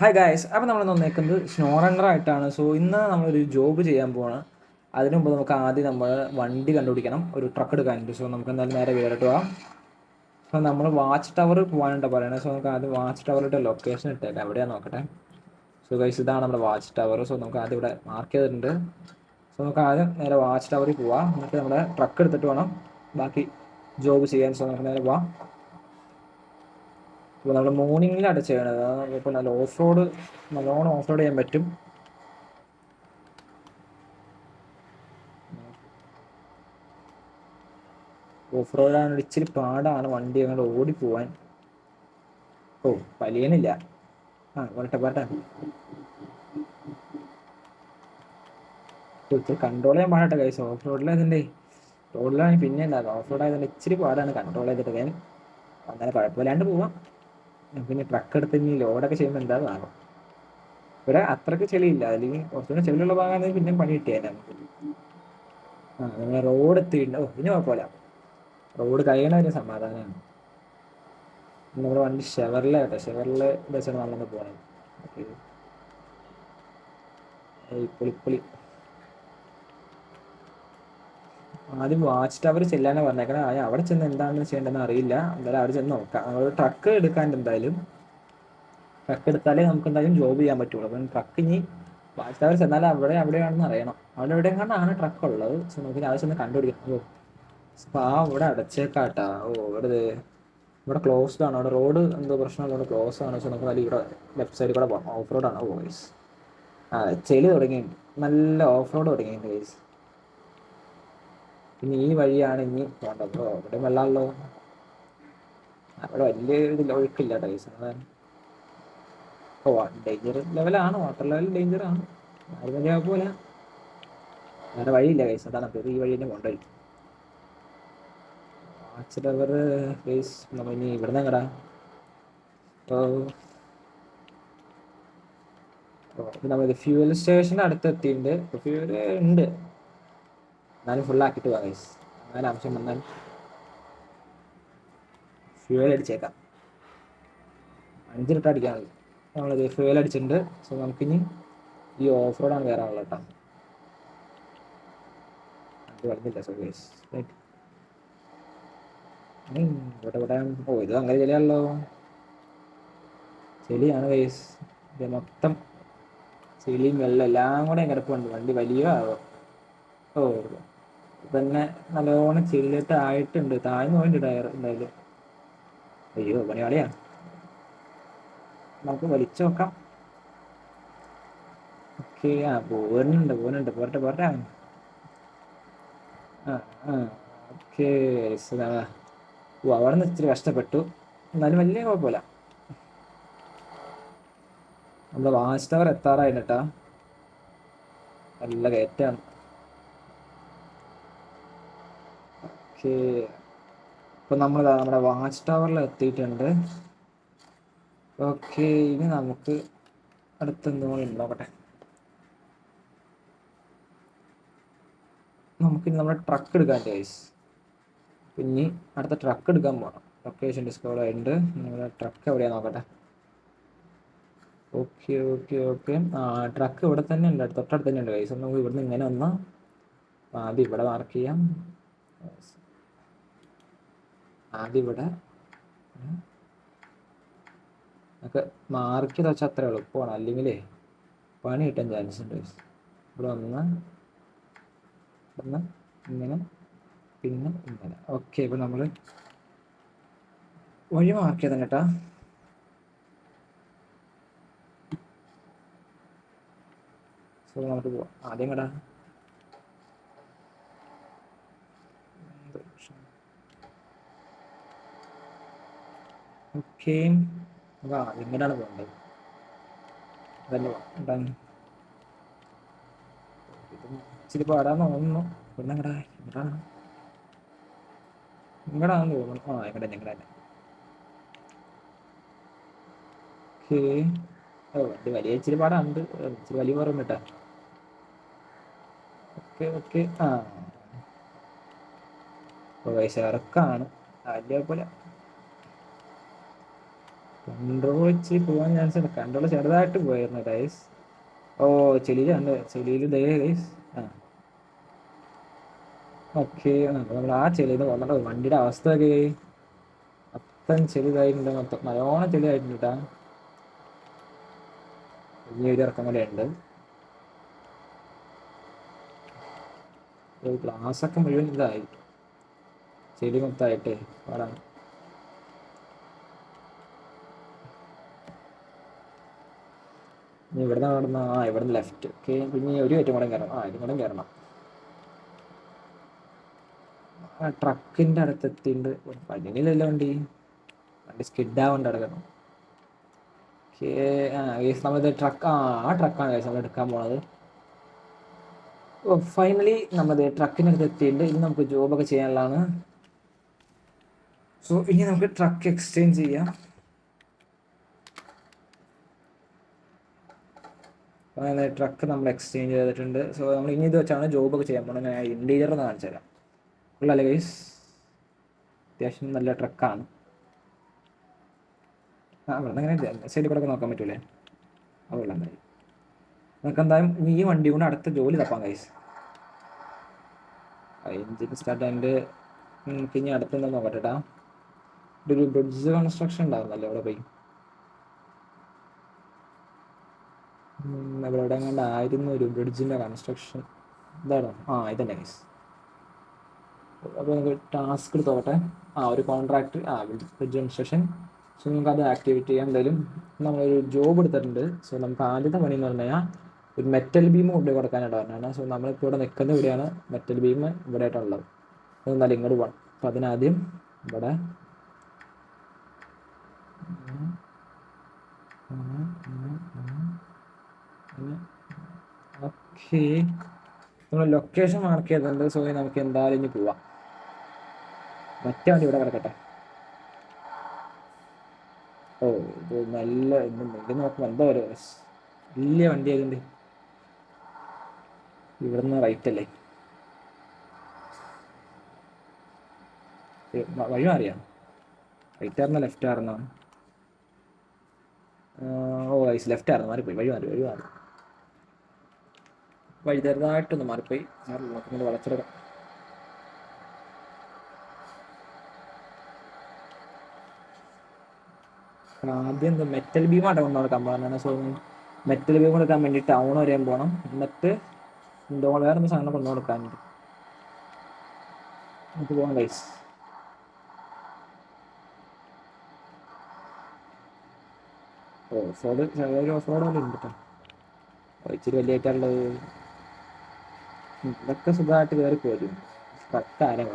Hi guys അപ്പോൾ നമ്മൾ വന്നേക്കുന്നത് സ്നോ റണ്ണർ ആയിട്ടാണ്. സോ ഇന്ന് നമ്മളൊരു ജോബ് ചെയ്യാൻ പോവാണ്. അതിനു മുമ്പ് നമുക്ക് ആദ്യം നമ്മൾ വണ്ടി കണ്ടുപിടിക്കണം. ഒരു ട്രക്ക് എടുക്കാനുണ്ട് സോ നമുക്ക് എന്തായാലും നേരെ വേറിട്ട് പോവാം. സോ നമ്മൾ വാച്ച് ടവർ പോകാനുണ്ട് പറയണത് സോ നമുക്ക് ആദ്യം വാച്ച് ടവറിന്റെ ലൊക്കേഷൻ ഇട്ടേക്കാം. എവിടെയാണ് നോക്കട്ടെ? സോ ഗൈസ് ഇതാണ് നമ്മുടെ വാച്ച് ടവർ സോ നമുക്ക് ആദ്യം ഇവിടെ മാർക്ക് ചെയ്തിട്ടുണ്ട്. സോ നമുക്ക് ആദ്യം നേരെ വാച്ച് ടവറിൽ പോവാം. എന്നിട്ട് നമ്മുടെ ട്രക്ക് എടുത്തിട്ട് വേണം ബാക്കി ജോബ് ചെയ്യാൻ. സോ നമുക്ക് നേരെ പോവാം. ഇപ്പോൾ നമ്മൾ മോർണിംഗിലാണ് ചെയ്യണത് ഇപ്പോൾ നല്ല ഓഫ് റോഡ് നല്ലോണം ഓഫ് റോഡ് ചെയ്യാൻ പറ്റും. ഓഫ് റോഡാണ് ഇച്ചിരി പാടാണ് വണ്ടി അങ്ങോട്ട് ഓടി ഓടിപ്പോവാൻ. ഓ വലിയനില്ല ആ വരട്ടെ വരട്ടെ. ഇച്ചിരി കൺട്രോൾ ചെയ്യാൻ പാടട്ടെ കൈസ് ഓഫ് റോഡിലായതിന്റെ റോഡിലാണ് പിന്നെ ഉണ്ടാകും ഓഫ് റോഡ് ആയതുകൊണ്ട് ഇച്ചിരി പാടാണ് കൺട്രോൾ ചെയ്തിട്ട് ഞാൻ അങ്ങനെ കുഴപ്പമില്ലാണ്ട് പോവാം. പിന്നെ ട്രക്ക് എടുത്ത് ഇനി ലോഡൊക്കെ ചെയ്യുമ്പോൾ എന്താ ആകും ഇവിടെ അത്രയ്ക്ക് ചെളിയില്ല. അല്ലെങ്കിൽ കുറച്ചുകൂടെ ചെളിയുള്ള ഭാഗമാണെങ്കിൽ പിന്നെ പണി കിട്ടിയാൽ ആ നമ്മൾ റോഡ് എത്തിയിട്ടുണ്ട്. ഓ പിന്നെ കുഴപ്പമില്ല. റോഡ് കഴിയണ ഒരു സമാധാനമാണ് നമ്മൾ വണ്ടി ഷെവറിലെ കേട്ടോ ഷെവറിലെ ബസ്സാണ് നമ്മളൊന്ന് പോകണത് ഓക്കെ. പുളിപ്പുളി. ആദ്യം വാച്ച് ടവർ ചെല്ലാനാണ് പറഞ്ഞേക്കണേ അവിടെ ചെന്ന് എന്താണ് ചെയ്യേണ്ടതെന്ന് അറിയില്ല. എന്തായാലും അവിടെ ചെന്ന് നോക്കാം. അവിടെ ട്രക്ക് എടുക്കാണ്ട് എന്തായാലും ട്രക്ക് എടുത്താലേ നമുക്ക് എന്തായാലും ജോബ് ചെയ്യാൻ പറ്റുള്ളൂ. അപ്പം ട്രക്ക് ഇനി വാച്ച് ടവർ ചെന്നാൽ അവിടെ എവിടെയാണെന്ന് അറിയണം. അവിടെ ആണ് ട്രക്ക് ഉള്ളത്. സോ നമുക്ക് ആവശ്യം ഒന്ന് കണ്ടുപിടിക്കാം. ഓ സ്പാ ഇവിടെ അടച്ചേക്കാട്ടാ. ഓ ഇവിടെ ഇവിടെ ക്ലോസ്ഡ് ആണ്. അവിടെ റോഡ് എന്തോ പ്രശ്നമുള്ളതുകൊണ്ട് ക്ലോസ് ആണ്. സോ നമുക്ക് നല്ല ഇവിടെ ലെഫ്റ്റ് സൈഡിൽ കൂടെ പോകാം ഓഫ് റോഡാണ് ഓ ഗൈസ് ആ ചെളി തുടങ്ങിയിട്ടുണ്ട്. നല്ല ഓഫ് റോഡ് തുടങ്ങിയിട്ടുണ്ട് ഗൈസ് പിന്നെ ഈ വഴിയാണ് ഇനി പോകേണ്ടത് ഇവിടെ വെള്ളമല്ലോ അവിടെ വലിയ ഇതിൽ ഒഴുക്കില്ല ടൈസ് ഓ ഡേഞ്ചർ ലെവലാണ് വാട്ടർ ലെവൽ ഡേഞ്ചർ ആണ്. ആരും വലിയ കുഴപ്പമില്ല വേറെ വഴിയില്ല കൈസ് അതാണ് അപ്പോൾ ഈ വഴി തന്നെ കൊണ്ടുപോയി ഇവിടെ നിന്ന് കടാ ഓ നമ്മൾ ഫ്യൂവൽ സ്റ്റേഷന്റെ അടുത്ത് എത്തിയിട്ടുണ്ട് ഫ്യൂവൽ ഉണ്ട്. എന്നാലും ഫുള്ളാക്കിയിട്ട് പോകാം ഗൈസ് അങ്ങനെ ആവശ്യം വന്നാൽ ഫ്യൂവൽ അടിച്ചേക്കാം. അഞ്ച് ലിറ്റർ അടിക്കാനുള്ളൂ നമ്മളത് ഫ്യൂവൽ അടിച്ചിട്ടുണ്ട്. സോ നമുക്കിനി ഈ ഓഫ് റോഡാണ് കയറാനുള്ളത് കേട്ടോ. ഇത് അങ്ങനെ ചെളിയാണല്ലോ. ചെളിയാണ് ഗൈസ് മൊത്തം ചെളിയും വെള്ളം എല്ലാം കൂടെ കിടപ്പുണ്ട് വണ്ടി വലിയ ആവോ. ഓ തന്നെ നല്ലോണം ചില്ലിട്ട് ആയിട്ടുണ്ട്. താഴ്ന്നു പോയിട്ടുണ്ട് ടയർ എന്തായാലും. അയ്യോ പണിയാളിയാ. നമുക്ക് വലിച്ചു നോക്കാം. ഓക്കെ ആ പോരുന്നുണ്ട് പോരുന്നുണ്ട്. പോരട്ടെ പോരട്ടെ. ആ ആ ഓക്കെ ഓ അവിടെ നിന്ന് ഇച്ചിരി കഷ്ടപ്പെട്ടു. എന്നാലും വലിയ കുഴപ്പമില്ല. നമ്മുടെ വാച്ച് ടവർ എത്താറായിരുന്നു നല്ല കയറ്റാണ് ഓക്കെ ഇപ്പൊ നമ്മൾ നമ്മുടെ വാച്ച് ടവറിൽ എത്തിയിട്ടുണ്ട്. ഓക്കെ ഇനി നമുക്ക് അടുത്ത എന്തുകൊണ്ട് നോക്കട്ടെ. നമുക്കിനി നമ്മുടെ ട്രക്ക് എടുക്കാൻ ഗൈസ് പിന്നെ അടുത്ത ട്രക്ക് എടുക്കാൻ പോകണം ലൊക്കേഷൻ ഡിസ്കവർ ആയിട്ടുണ്ട്. നമ്മുടെ ട്രക്ക് എവിടെയാ നോക്കട്ടെ. ഓക്കെ ഓക്കെ ഓക്കെ ആ ട്രക്ക് ഇവിടെ തന്നെ ഉണ്ട് തൊട്ടടുത്ത് തന്നെ ഉണ്ട് കൈസ് നമുക്ക് ഇവിടുന്ന് ഇങ്ങനെ വന്നാൽ ആദ്യം ഇവിടെ മാർക്ക് ചെയ്യാം. ആദ്യം ഇവിടെ മാർക്ക് ചെയ്ത് വെച്ചാൽ അത്ര എളുപ്പമാണ് അല്ലെങ്കിലേ പണി കിട്ടാൻ ചാൻസ് ഉണ്ട് ഇവിടെ ഒന്ന് ഒന്ന് ഇങ്ങനെ പിന്നെ ഇങ്ങനെ. ഓക്കെ ഇപ്പം നമ്മൾ വഴി മാർക്ക് ചെയ്തു കേട്ടാ. സോ നമുക്ക് പോവാം. ആദ്യം കേട്ടാ ഓക്കെ. നമുക്ക് ആദ്യം ഇങ്ങനെയാണ് പോകേണ്ടത്. അതല്ലേ ഡൺ ഇച്ചിരി പാടാന്ന് തോന്നുന്നു. പിന്നെ ഇങ്ങടാ ഓക്കെ. വലിയ ഇച്ചിരി പാടാണ്ട്. ഇച്ചിരി വലിയ പറഞ്ഞു കേട്ടാ ഓക്കെ ഓക്കെ. ആ. ഓ പൈസ ഇറക്കാണ് വലിയ പോലെ കൺട്രോൾ വെച്ച് പോകാൻ ചാൻസ് ഉണ്ട് കൺട്രോൾ ചെറുതായിട്ട് പോയിരുന്നു ഗൈസ് ഓ ചെളിയിൽ ഉണ്ട് ചെളിയിൽ ദേ ഗൈസ് ആ. ഓക്കെ നമ്മൾ ആ ചെളിയിൽ നിന്ന് വന്നിട്ട് വണ്ടിയുടെ അവസ്ഥ ഒക്കെ മൊത്തം ചെലിതായിട്ടുണ്ട് മൊത്തം. നല്ലോണം ചെളി ആയിട്ടുണ്ട് കേട്ടാ ഇനി ഒരു ഇറക്കം കൂടെ ഉണ്ട്. ഗ്ലാസ് ഒക്കെ മുഴുവൻ ഇതായി. ചെലി മൊത്തമായിട്ടേ. പാടാണ് ഇനി ഇവിടുന്ന് നടന്ന ആ ഇവിടുന്ന് ലെഫ്റ്റ് ഓക്കെ പിന്നെ ഒരു കയറ്റം കൂടെ കയറണം ആ ഇതും കൂടെ കയറണം ആ ട്രക്കിന്റെ അടുത്തെത്തിണ്ട് പതിനിലല്ല വണ്ടി? വണ്ടി സ്കിഡാവേണ്ട കിടക്കണം ഓക്കെ ആ ഈ നമ്മളിത് ട്രക്ക് ആ ആ ട്രക്കാണ് ഗൈസ് നമ്മൾ എടുക്കാൻ പോണത്. ഫൈനലി നമ്മളിത് ട്രക്കിനടുത്ത് എത്തിയിട്ടുണ്ട് ഇനി നമുക്ക് ജോബൊക്കെ ചെയ്യാനുള്ളതാണ്. സോ ഇനി നമുക്ക് ട്രക്ക് എക്സ്ചേഞ്ച് ചെയ്യാം. ട്രക്ക് നമ്മൾ എക്സ്ചേഞ്ച് ചെയ്തിട്ടുണ്ട്. സോ നമ്മൾ ഇനി ഇത് വെച്ചാണ് ജോബ് ഒക്കെ ചെയ്യാൻ പോകുന്നത് ഞാൻ ഇന്റീരിയർ ഒന്ന് കാണിച്ചു തരാം. ഉള്ളല്ലേ ഗൈസ് അത്യാവശ്യം നല്ല ട്രക്കാണ് ആ ഇവിടെ അങ്ങനെ സൈഡിൽ കൂടെ നോക്കാൻ പറ്റൂലേ? ആ വെള്ളം എന്തായി നമുക്ക് എന്തായാലും ഈ വണ്ടി കൊണ്ട് അടുത്ത ജോലി തപ്പാം ഗൈസ് എഞ്ചിൻ സ്റ്റാർട്ട് അതിന്റെ നമുക്ക് ഇനി അടുത്തെന്താ നോക്കട്ടെ ഒരു ബ്രിഡ്ജ് കൺസ്ട്രക്ഷൻ ഉണ്ടാവുന്നല്ലേ അവിടെ പോയി? ഇവിടെ എവിടെ എങ്ങാണ്ട് ആയിരുന്നു ഒരു ബ്രിഡ്ജിന്റെ കൺസ്ട്രക്ഷൻ ഇതാണോ? ആ ഇതന്നെ ഗൈസ് അപ്പോൾ നമുക്ക് ടാസ്ക് എടുത്തോട്ടെ. ആ ഒരു കോൺട്രാക്ട് ആ ബ്രിഡ്ജ് കൺസ്ട്രക്ഷൻ സോ നമുക്ക് അത് ആക്ടിവേറ്റ് ചെയ്യാം. എന്തായാലും നമ്മളൊരു ജോബ് എടുത്തിട്ടുണ്ട്. സോ നമുക്ക് ആദ്യത്തെ പണി എന്ന് പറഞ്ഞു ഒരു മെറ്റൽ ബീം കൊണ്ട് കൊടുക്കാനായിട്ട് പറഞ്ഞാണ് സോ നമ്മളിപ്പോൾ ഇവിടെ നിൽക്കുന്ന ഇവിടെയാണ് മെറ്റൽ ബീം ഇവിടെ ആയിട്ടുള്ളത് എന്നാലും ഇങ്ങോട്ട് പോകണം അപ്പം അതിനാദ്യം ഇവിടെ ഓക്കെ. നമ്മൾ ലൊക്കേഷൻ മാർക്ക് ചെയ്തിട്ടുണ്ട്. സോ നമുക്ക് എന്തായാലും ഇനി പോവാം. മറ്റേ വണ്ടി ഇവിടെ കിടക്കട്ടെ. ഓ ഇത് നല്ല ഇത് നോക്കുമ്പോൾ എന്തോ ഒരു വലിയ വണ്ടി ആയതുണ്ട് ഇവിടുന്ന് റൈറ്റ് അല്ലേ? വഴി മാറിയാ? റൈറ്റ് ആയിരുന്നോ ലെഫ്റ്റ് ആയിരുന്നോ? ഓ ഐസ് ലെഫ്റ്റ് ആയിരുന്നു. മാറിപ്പോയി. വഴി മാറി വഴി മാറി. വഴി മാറിപ്പോയി. സാറിൽ നോക്കുന്നത് വളച്ചെടുക്കാം ആദ്യം എന്താ മെറ്റൽ ബീം കൊണ്ട് നടക്കാൻ സോ മെറ്റൽ ബീം കൊടുക്കാൻ വേണ്ടി ടൗൺ വരെ പോകണം എന്നിട്ട് എന്തോ വേറെ ഒന്ന് സാധനം കൊണ്ടു കൊടുക്കാനുണ്ട്. നമുക്ക് പോകാം guys off road off road പോലെ ഉണ്ട് കേട്ടോ ഇച്ചിരി വലിയ ആയിട്ടുള്ളത് ഇതൊക്കെ സുഖമായിട്ട് കയറി പോരും. കത്താരം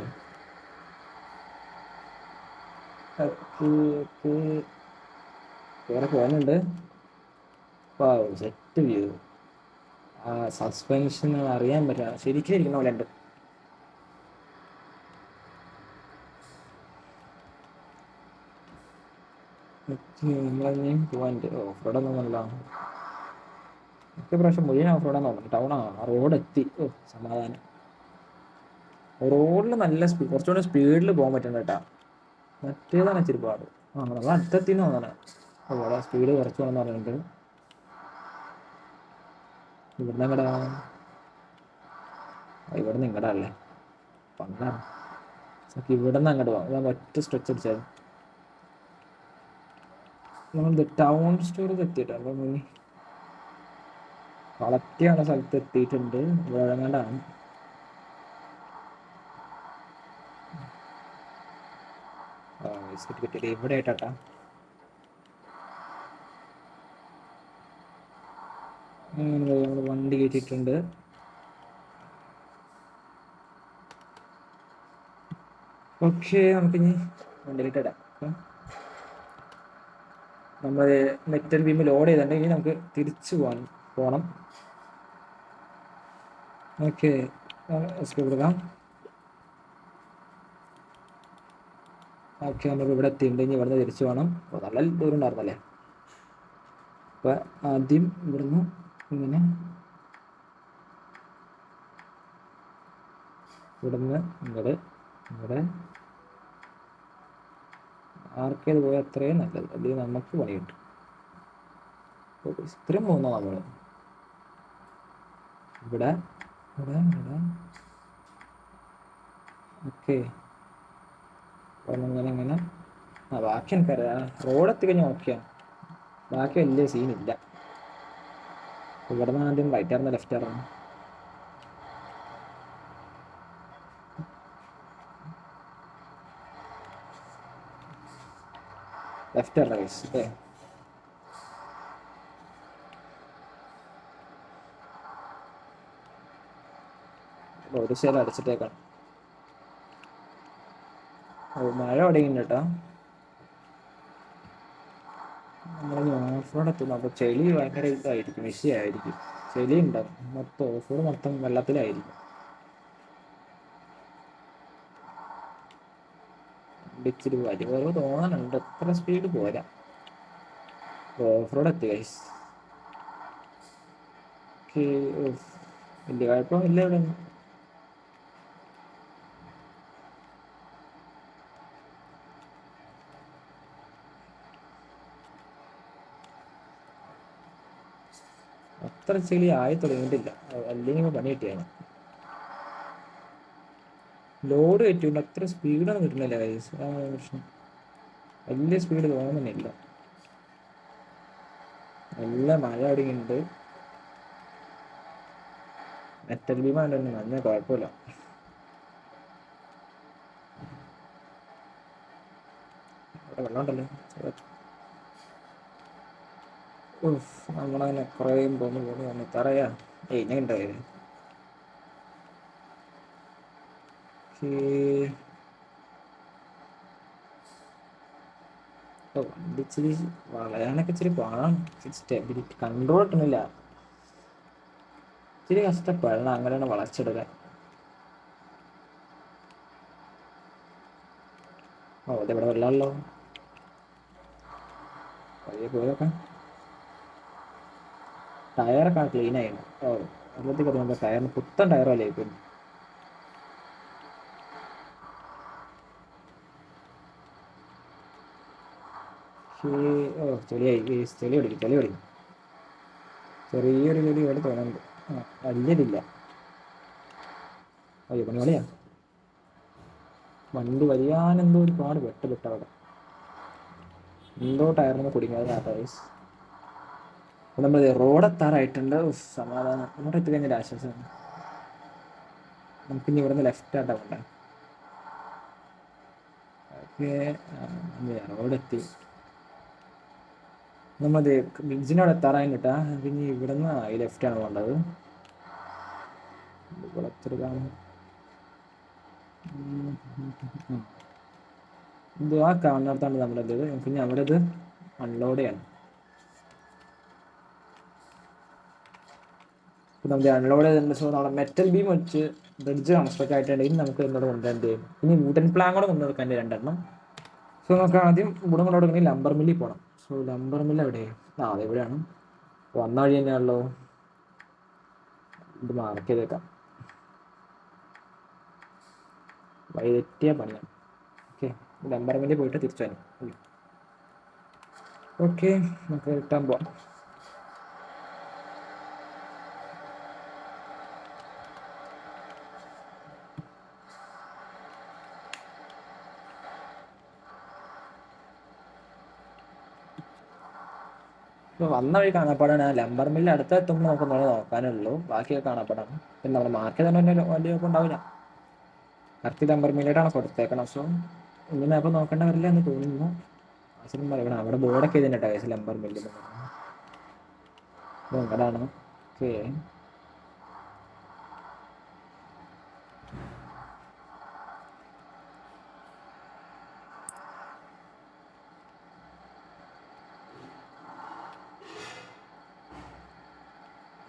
കയറി പോകുന്നുണ്ട് സെറ്റ് വ്യൂ ആ സസ്പെൻഷൻ അറിയാൻ പറ്റില്ല ശരിക്കും ഇരിക്കുന്ന പോലെ ഉണ്ട്. നമ്മളെ പോവാൻ ഓഫ് റോഡൊന്നും നല്ല മിക്ക പ്രാവശ്യം മുഴുവൻ ഓഫ് റോഡാണ് നോക്കുന്നത് ടൗൺ ആ റോഡ് എത്തി. ഓ സമാധാനം. റോഡിൽ നല്ല സ്പീഡ് കുറച്ചുകൂടി സ്പീഡിൽ പോകാൻ പറ്റുന്ന കേട്ടാ. മറ്റേതാണ് ഇച്ചിരി പാട്. ആ നമ്മൾ അടുത്തെത്തിന്ന് തോന്നണേ അവിടെ സ്പീഡ് കുറച്ച് എന്ന് പറഞ്ഞിട്ടുണ്ട് ഇവിടുന്ന് എങ്ങടാ? ഇവിടെ ഇങ്ങടാ അല്ലേ? പണ്ടാണ് ഇവിടെ നിന്ന് അങ്ങോട്ട് പോകാം ഞാൻ ഒറ്റ സ്ട്രെച്ച് അടിച്ചാൽ നമ്മൾ ടൗൺ സ്റ്റോറിൽ എത്തിയിട്ടുണ്ട് മുന്നിൽ വളർത്തിയാണ് സ്ഥലത്ത് എത്തിയിട്ടുണ്ട് വേഴങ്ങാണ്ടാണ് ബിസ്ക്കറ്റ് കിട്ടിയില്ല ഇവിടെ ആയിട്ടാ നമ്മൾ വണ്ടി കയറ്റിയിട്ടുണ്ട്. ഓക്കെ നമുക്കിനി വണ്ടിയിലിട്ട് ഇടാം. നമ്മൾ മെറ്റൽ ബീം ലോഡ് ചെയ്തിട്ടുണ്ടെങ്കിൽ നമുക്ക് തിരിച്ചു പോകാൻ പോകണം ഓക്കെ. എസ്കേപ്പ് കൊടുക്കാം ഓക്കെ നമ്മൾ ഇവിടെ എത്തിയിട്ടുണ്ട്. ഇനി ഇവിടുന്ന് തിരിച്ചു പോകണം അപ്പോൾ നല്ല ദൂരം ഉണ്ടായിരുന്നല്ലേ? അപ്പോൾ ആദ്യം ഇവിടുന്ന് ഇങ്ങനെ ഇവിടുന്ന് ഇവിടെ ഇവിടെ ആർക്കേത് പോയാൽ അത്രയും നല്ലത്. അല്ലെങ്കിൽ നമുക്ക് പണി കിട്ടും ഇത്രയും പോകുന്ന നമ്മൾ ഇവിടെ ഇവിടെ ഇവിടെ. ഓക്കെ ഇങ്ങനെ ഇങ്ങനെ ആ ബാക്കി എനിക്കറിയാം റോഡ് എത്തിക്കഴിഞ്ഞാൽ ഓക്കെയാണ് ബാക്കി വലിയ സീനില്ല ഇവിടെ നിന്ന് ആദ്യം റൈറ്റ് ആയിരുന്നു ലെഫ്റ്റ് ആയിരുന്നു. ലെഫ്റ്റ് ആയിരുന്നു ഗൈസ് സൈഡ് അടച്ചിട്ടേക്കാണ് ഓ മഴ നമ്മൾ ഓഫ് റോഡ് എത്തുന്നു അപ്പോൾ ചെളി ഭയങ്കര ഇതായിരിക്കും വിഷയമായിരിക്കും ചെളി ഉണ്ടാവും. മൊത്തം ഓഫ് റോഡ് മൊത്തം വെള്ളത്തിലായിരിക്കും. ഇച്ചിരി വലിയ തോന്നാനുണ്ട് എത്ര സ്പീഡ് പോരാ. ഓഫ് റോഡ് എത്തി ഗൈസ് വലിയ കുഴപ്പമില്ല ഇവിടെ. അത്ര ചെളി ആയി തുടങ്ങിയിട്ടില്ല. അല്ലെങ്കിൽ പണി കിട്ടിയാണ് ലോഡ് കയറ്റിയുണ്ട് അത്ര സ്പീഡൊന്നും കിട്ടുന്നില്ല കൈസ് പ്രശ്നം. വലിയ സ്പീഡ് തോന്നുന്നില്ല. നല്ല മഴ അടിക്കുന്നുണ്ട് മെറ്റൽ ഡിമാൻഡ് തന്നെ നല്ല കുഴപ്പമില്ല. വെള്ളം ഉണ്ടല്ലോ. നമ്മളങ്ങനെ കുറേ പോന്ന് വന്ന് തറയാ ഏയ് ഞാൻ ഉണ്ടായത് വണ്ടി ഇച്ചിരി വളയാനൊക്കെ ഇച്ചിരി പാടാണ്. സ്റ്റെബിലിറ്റി കൺട്രോൾ കിട്ടുന്നില്ല ഇച്ചിരി കഷ്ടപ്പെടണം അങ്ങനെയാണ് വളച്ചെടുക്കാൻ ഓ അതെവിടെ വെള്ളമല്ലോ പയ്യെ പോയൊക്കെ ടയറൊക്കെ ക്ലീൻ ആയിരുന്നു ഓ വെള്ളത്തിൽ കിടന്നുമ്പോൾ ടയറിന് പുത്തൻ ടയറല്ലേ ഇപ്പം? ഓ ചെളിയായി. ചെളി പിടിക്കും ചെളി പിടിക്കും ചെറിയൊരു ചെളി ഇവിടെ തോന്നുന്നുണ്ട്. വലിയതില്ല. അയ്യോ പണികളിയാ വണ്ടി വലിയാനെന്തോ ഒരുപാട് ഒരു പാട് വെട്ട് പെട്ട അവിടെ. എന്തോ ടയറിന് കുടുങ്ങിയത് ടയേഴ്സ് നമ്മൾ റോഡെത്താറായിട്ടുണ്ട് സമാധാനം ഇങ്ങോട്ട് എത്തിക്കഴിഞ്ഞാൽ ആശ്വാസമാണ് നമുക്കിനി ഇവിടുന്ന് ലെഫ്റ്റ് ആട്ടാ കൊണ്ട റോഡെത്തി നമ്മളത് ബ്രിഡ്ജിനോട് എത്താറായി കേട്ടാ പിന്നെ ഇവിടുന്ന് ഈ ലെഫ്റ്റ് ആണ് പോകേണ്ടത് കുളത്തിലാണ് ഇത് ആ കാണുന്നിടത്താണ് നമ്മുടെ ഇത് പിന്നെ അവിടെ ഇത് അൺലോഡ് ചെയ്യണം ഇപ്പൊ അൺലോഡ് ചെയ്തിട്ടുണ്ട് സോ നമ്മുടെ മെറ്റൽ ബീം വെച്ച് ബ്രിഡ്ജ് കൺസ്ട്രക്ട് ആയിട്ടുണ്ടെങ്കിൽ നമുക്ക് എന്നോട് കൊണ്ടുവരേണ്ടി വരും. ഇനി വുഡൻ പ്ലാൻ കൂടെ കൊണ്ടുവെക്കാൻ രണ്ടെണ്ണം. സോ നമുക്ക് ആദ്യം വുഡൻ കൊണ്ട് ലംബർ മില്ലിൽ പോകണം സോ ലംബർ മില്ല് എവിടെ? ആ അതെവിടെയാണ് വന്ന വഴി തന്നെയാണല്ലോ ഇത് മാർക്ക് ചെയ്തേക്കാം. വൈതെറ്റിയ തെറ്റിയ പണിയാണ് ഓക്കെ ലംബർ മില്ലിൽ പോയിട്ട് തിരിച്ചു വരാം. ഓക്കെ നമുക്ക് റിട്ടേൺ പോവാം. ഇപ്പൊ വന്ന വഴി കാണാപ്പാടാണ്. ആ ലംബർ മില്ല് അടുത്ത് എത്തുമ്പോൾ നമുക്ക് ഒന്നുകൂടെ നോക്കാനുള്ളൂ. ബാക്കിയൊക്കെ കാണാപ്പാടാണ്. പിന്നെ നമ്മുടെ മാർക്കറ്റ് തന്നെ വലിയ വലിയ ഉണ്ടാവില്ല. കറക്റ്റ് ലംബർ മില്ലിലാണ് കൊടുത്തേക്കണം സോ ഇങ്ങനെ അപ്പോൾ നോക്കേണ്ട വരില്ല എന്ന് തോന്നുന്നു. അച്ഛനും പറയണം അവിടെ ബോർഡൊക്കെ ചെയ്തിട്ടുണ്ട് കേസ് ലംബർ മില്ല് അങ്ങനെയാണ് ഓക്കെ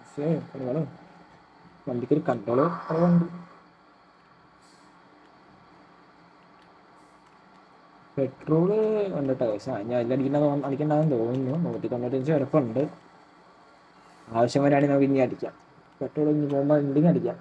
പക്ഷേ കുറവാണ്. വണ്ടിക്ക് ഒരു കുറവുണ്ട്. പെട്രോൾ ഉണ്ട് കേട്ടോ പക്ഷെ ഞാൻ അതിലടിക്കുന്ന അടിക്കണ്ടെന്ന് തോന്നുന്നു. നൂറ്റി തൊണ്ണൂറ്റഞ്ച് കിടപ്പുണ്ട് ആവശ്യം വരാണെങ്കിൽ നമുക്ക് ഇനി അടിക്കാം. പെട്രോൾ ഇനി പോകുമ്പോൾ ഉണ്ടെങ്കിൽ അടിക്കാം.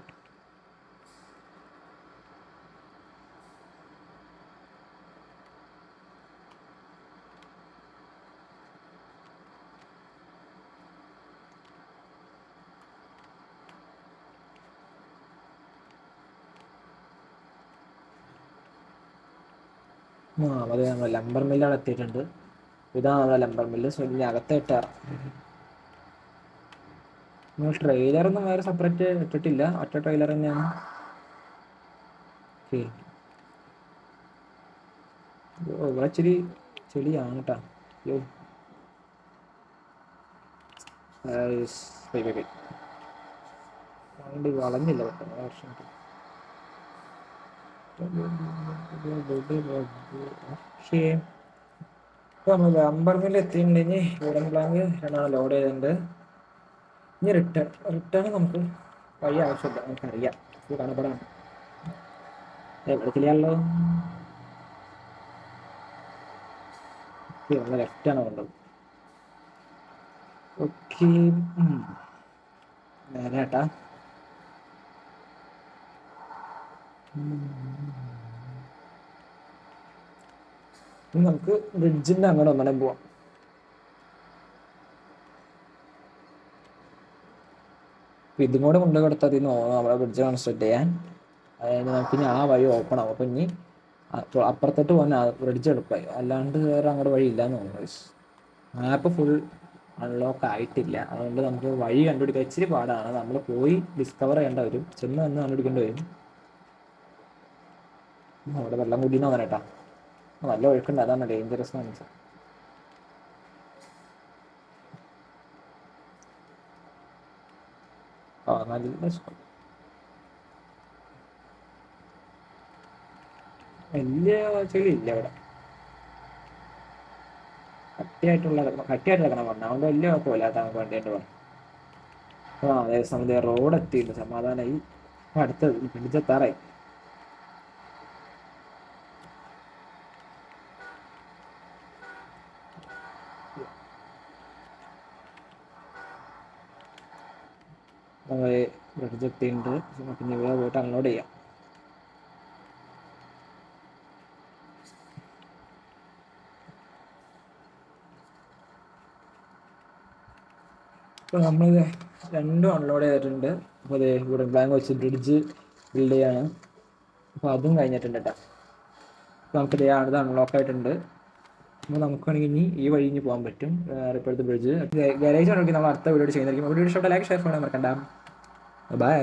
ആ അത് നമ്മൾ ലംബർ മില്ലാണ് എത്തിയിട്ടുണ്ട്. ഇതാണ് നമ്മുടെ ലംബർ മില്ല് സോ ഇനി ട്രെയിലർ ട്രെയിലറൊന്നും വേറെ സെപ്പറേറ്റ് ഇട്ടിട്ടില്ല. ഒറ്റ ട്രെയിലർ തന്നെയാണ്. ഇവിടെ ഇച്ചിരി ചെളിയാണ് കേട്ടോ അയ്യോ. വളഞ്ഞില്ല പെട്ടെന്ന്. വർഷം പക്ഷേ ഇപ്പൊ നമ്മൾ അമ്പർമിൽ എത്തിയിട്ടുണ്ടെങ്കിൽ വുഡൻ പ്ലാങ്ക് രണ്ടാണ് ലോഡ് ചെയ്തിട്ടുണ്ട്. ഇനി റിട്ടേൺ റിട്ടേൺ നമുക്ക് വഴി ആവശ്യമില്ല നമുക്കറിയാം. ഇത് കാണപ്പെടാണ് എവിടത്തില്ലല്ലോ നമ്മൾ ലെഫ്റ്റ് ആണ് വേണ്ടത് ഓക്കെ നേരെ ഏട്ടാ ഇനി നമുക്ക് ബ്രിഡ്ജിന്റെ അങ്ങോട്ട് ഒന്നനെ പോവാം. ഇതും കൂടെ കൊണ്ടു കൊടുത്താൽ മതി. നമ്മളെ ബ്രിഡ്ജ് കൺസ്ട്രക്ട് ചെയ്യാൻ. അതായത് നമുക്ക് ഇനി ആ വഴി ഓപ്പൺ ആവും. അപ്പൊ ഇനി അപ്പ- അപ്പുറത്തോട്ട് പോകാൻ ബ്രിഡ്ജ് എളുപ്പമായി. അല്ലാണ്ട് വേറെ അങ്ങോട്ട് വഴി ഇല്ലാന്ന് തോന്നുന്നു മാപ്പ് ഫുൾ അൺലോക്ക് ആയിട്ടില്ല. അതുകൊണ്ട് നമുക്ക് വഴി കണ്ടുപിടിക്കാൻ ഇച്ചിരി പാടാണ്. നമ്മൾ പോയി ഡിസ്കവർ ചെയ്യേണ്ട വരും. ചെന്ന് വന്ന് കണ്ടുപിടിക്കേണ്ടി വരും. അവിടെ വെള്ളം കൂടി പറഞ്ഞേട്ടാ നല്ല ഒഴുക്കുണ്ട്. അതാണ് ഡേഞ്ചറസ് എന്ന് വെച്ചാൽ വലിയ ചെളി ഇല്ല ഇവിടെ. കട്ടിയായിട്ടുള്ള കട്ടിയായിട്ട് കിടക്കണം പറഞ്ഞു അതുകൊണ്ട് വലിയ കുഴപ്പമില്ല. നമുക്ക് വേണ്ടിയിട്ട് പറഞ്ഞു. ആ അതേ റോഡ് എത്തിയില്ല സമാധാനമായി അടുത്തത് പിടിച്ചെത്താറായി ബ്രിഡ്ജ് ഉണ്ട് നമുക്ക് ഇവിടെ പോയിട്ട് അൺലോഡ് ചെയ്യാം. ഇപ്പോൾ നമ്മൾ രണ്ടും അൺലോഡ് ചെയ്തിട്ടുണ്ട്. അപ്പോൾ ഇവിടെ ബ്ലാങ്ക് വെച്ച് ബ്രിഡ്ജ് ബിൽഡ് ചെയ്യാണ്. അപ്പോൾ അതും കഴിഞ്ഞിട്ടുണ്ട് കേട്ടോ അപ്പോൾ നമുക്ക് അടുത്ത് അൺലോക്ക് ആയിട്ടുണ്ട്. അപ്പോൾ നമുക്ക് വേണമെങ്കിൽ ഇനി ഈ വഴി ഇനി പോകാൻ പറ്റും. ഇപ്പോഴത്തെ ബ്രിഡ്ജ് ഗാരേജ് ആണെങ്കിൽ നമ്മൾ അടുത്ത വീഡിയോ ചെയ്യുന്നതായിരിക്കും. വീഡിയോ ഇഷ്ടപ്പെട്ട ലൈക്ക് ഷെയർ ഫോൺ മറക്കണ്ട. ബൈ